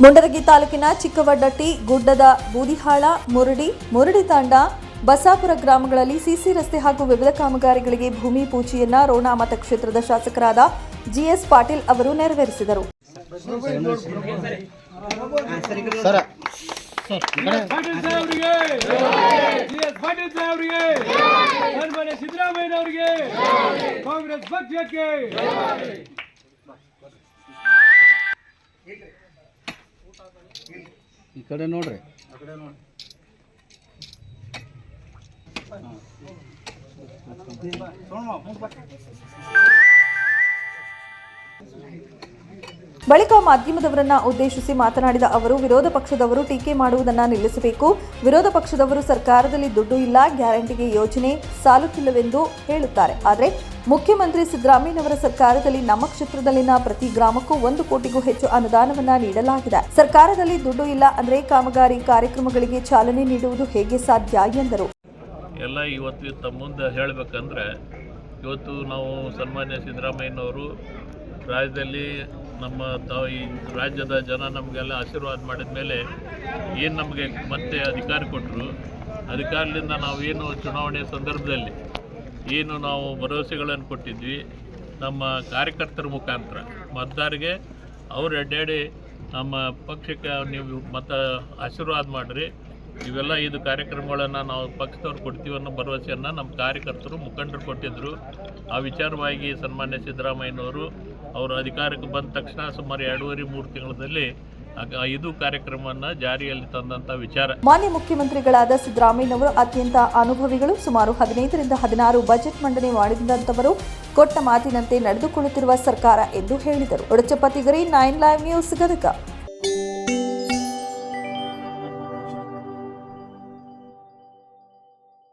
ಮುಂಡರಗಿ ತಾಲೂಕಿನ ಚಿಕ್ಕವಡ್ಡಟ್ಟಿ ಗುಡ್ಡದ ಬೂದಿಹಾಳ ಮುರಡಿ ಮುರಡಿ ತಾಂಡ ಬಸಾಪುರ ಗ್ರಾಮಗಳಲ್ಲಿ ಸಿಸಿ ರಸ್ತೆ ಹಾಗೂ ವಿವಿಧ ಕಾಮಗಾರಿಗಳಿಗೆ ಭೂಮಿ ಪೂಜೆಯನ್ನ ರೋಣಾಮತ ಕ್ಷೇತ್ರದ ಶಾಸಕರಾದ ಜಿಎಸ್ ಪಾಟೀಲ್ ಅವರು ನೆರವೇರಿಸಿದರು ಸರ ಈ ಕಡೆ ನೋಡ್ರಿ. ಬಳಿಕ ಮಾಧ್ಯಮದವರನ್ನ ಉದ್ದೇಶಿಸಿ ಮಾತನಾಡಿದ ಅವರು, ವಿರೋಧ ಪಕ್ಷದವರು ಟೀಕೆ ಮಾಡುವುದನ್ನ ನಿಲ್ಲಿಸಬೇಕು. ವಿರೋಧ ಪಕ್ಷದವರು ಸರ್ಕಾರದಲ್ಲಿ ದುಡ್ಡು ಇಲ್ಲ, ಗ್ಯಾರಂಟಿಗೆ ಯೋಜನೆ ಸಾಲುತ್ತಿಲ್ಲವೆಂದು ಹೇಳುತ್ತಾರೆ. ಆದರೆ ಮುಖ್ಯಮಂತ್ರಿ ಸಿದ್ದರಾಮಯ್ಯನವರ ಸರ್ಕಾರದಲ್ಲಿ ನಮ್ಮ ಕ್ಷೇತ್ರದಲ್ಲಿನ ಪ್ರತಿ ಗ್ರಾಮಕ್ಕೂ ಒಂದು ಕೋಟಿಗೂ ಹೆಚ್ಚು ಅನುದಾನವನ್ನ ನೀಡಲಾಗಿದೆ. ಸರ್ಕಾರದಲ್ಲಿ ದುಡ್ಡು ಇಲ್ಲ ಅಂದ್ರೆ ಕಾಮಗಾರಿ ಕಾರ್ಯಕ್ರಮಗಳಿಗೆ ಚಾಲನೆ ನೀಡುವುದು ಹೇಗೆ ಸಾಧ್ಯ ಎಂದರು. ಎಲ್ಲ ಇವತ್ತು ತಮ್ಮ ಮುಂದೆ ಹೇಳಬೇಕಂದ್ರೆ ಇವತ್ತು ನಾವು ಸನ್ಮಾನ್ಯ ಸಿದ್ದರಾಮಯ್ಯನವರು ರಾಜ್ಯದಲ್ಲಿ ನಮ್ಮ ತಾವು ಈ ರಾಜ್ಯದ ಜನ ನಮಗೆಲ್ಲ ಆಶೀರ್ವಾದ ಮಾಡಿದ ಮೇಲೆ ಏನು ನಮಗೆ ಮತ್ತೆ ಅಧಿಕಾರ ಕೊಟ್ಟರು ಅಧಿಕಾರದಿಂದ ನಾವು ಏನು ಚುನಾವಣೆ ಸಂದರ್ಭದಲ್ಲಿ ಏನು ನಾವು ಭರವಸೆಗಳನ್ನು ಕೊಟ್ಟಿದ್ವಿ, ನಮ್ಮ ಕಾರ್ಯಕರ್ತರ ಮುಖಾಂತರ. ಮತದಾರರಿಗೆ ಅವ್ರು ಅಡ್ಡಾಡಿ ನಮ್ಮ ಪಕ್ಷಕ್ಕೆ ನೀವು ಮತ ಆಶೀರ್ವಾದ ಮಾಡಿರಿ. ಇವೆಲ್ಲ ಇದು ಕಾರ್ಯಕ್ರಮಗಳನ್ನು ನಾವು ಪಕ್ಷದವ್ರು ಕೊಡ್ತೀವಿ ಅನ್ನೋ ಭರವಸೆಯನ್ನು ನಮ್ಮ ಕಾರ್ಯಕರ್ತರು ಮುಖಂಡರು ಕೊಟ್ಟಿದ್ದರು ಆ ವಿಚಾರವಾಗಿ ಸನ್ಮಾನ್ಯ ಸಿದ್ದರಾಮಯ್ಯನವರು, ಅವರು ಅಧಿಕಾರಕ್ಕೆ ಬಂದ ತಕ್ಷಣ ಸುಮಾರು ಎರಡೂವರೆ ಮೂರು ತಿಂಗಳಲ್ಲಿ ಐದು ಕಾರ್ಯಕ್ರಮವನ್ನು ಜಾರಿಯಲ್ಲಿ ತಂದಂತ ವಿಚಾರ. ಮಾನ್ಯ ಮುಖ್ಯಮಂತ್ರಿಗಳಾದ ಸಿದ್ದರಾಮಯ್ಯನವರು ಅತ್ಯಂತ ಅನುಭವಿಗಳು. ಸುಮಾರು ಹದಿನೈದರಿಂದ ಹದಿನಾರು ಬಜೆಟ್ ಮಂಡನೆ ಮಾಡಿದಂತವರು ಕೊಟ್ಟ ಮಾತಿನಂತೆ ನಡೆದುಕೊಳ್ಳುತ್ತಿರುವ ಸರ್ಕಾರ ಎಂದು ಹೇಳಿದರು. Odachappa Tigari nine live news Gadag